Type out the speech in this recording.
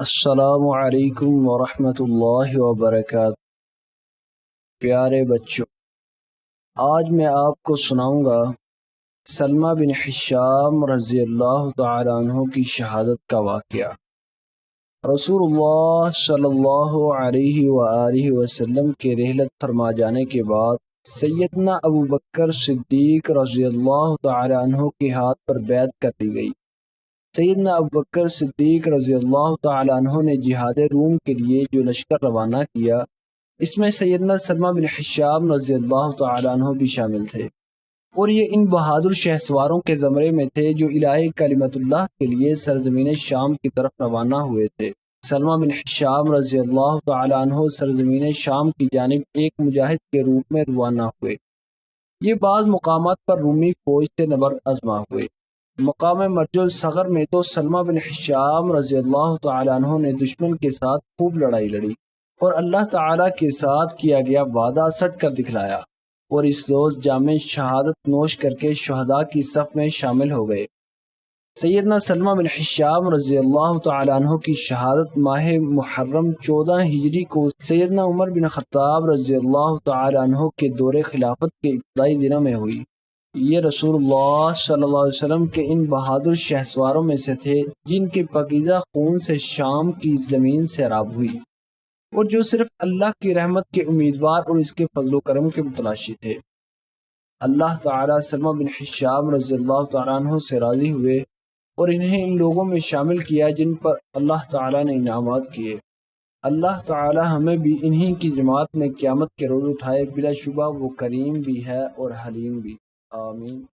السلام علیکم ورحمۃ اللہ وبرکاتہ۔ پیارے بچوں، آج میں آپ کو سناؤں گا سلمہ بن حشام رضی اللہ تعالیٰ عنہ کی شہادت کا واقعہ۔ رسول اللہ صلی اللہ علیہ وآلہ وسلم کے رحلت فرما جانے کے بعد سیدنا ابو بکر صدیق رضی اللہ تعالیٰ عنہ کے ہاتھ پر بیعت کر دی گئی۔ سیدنا ابوبکر صدیق رضی اللہ تعالیٰ عنہ نے جہاد روم کے لیے جو لشکر روانہ کیا، اس میں سیدنا سلمہ بن حشام رضی اللہ تعالیٰ عنہ بھی شامل تھے۔ اور یہ ان بہادر شہسواروں کے زمرے میں تھے جو الہی کلمت اللہ کے لیے سرزمین شام کی طرف روانہ ہوئے تھے۔ سلمہ بن حشام رضی اللہ تعالیٰ عنہ سرزمین شام کی جانب ایک مجاہد کے روپ میں روانہ ہوئے۔ یہ بعض مقامات پر رومی فوج سے نبرد ازما ہوئے۔ مقام مرج الصغر میں تو سلمہ بن حشام رضی اللہ تعالیٰ عنہ نے دشمن کے ساتھ خوب لڑائی لڑی اور اللہ تعالیٰ کے ساتھ کیا گیا وعدہ سچ کر دکھلایا اور اس روز جامع شہادت نوش کر کے شہداء کی صف میں شامل ہو گئے۔ سیدنا سلمہ بن حشام رضی اللہ تعالیٰ عنہ کی شہادت ماہ محرم چودہ ہجری کو سیدنا عمر بن خطاب رضی اللہ تعالیٰ عنہ کے دور خلافت کے ابتدائی دنوں میں ہوئی۔ یہ رسول اللہ صلی اللہ علیہ وسلم کے ان بہادر شہسواروں میں سے تھے جن کے پقیزہ خون سے شام کی زمین سے راب ہوئی اور جو صرف اللہ کی رحمت کے امیدوار اور اس کے فضل و کرم کے متلاشی تھے۔ اللہ تعالیٰ سلمہ بن حشام رضی اللہ تعالیٰ عنہ سے راضی ہوئے اور انہیں ان لوگوں میں شامل کیا جن پر اللہ تعالیٰ نے انعامات کیے۔ اللہ تعالیٰ ہمیں بھی انہی کی جماعت میں قیامت کے روز اٹھائے بلا شبہ وہ کریم بھی ہے اور حلیم بھی۔ آمین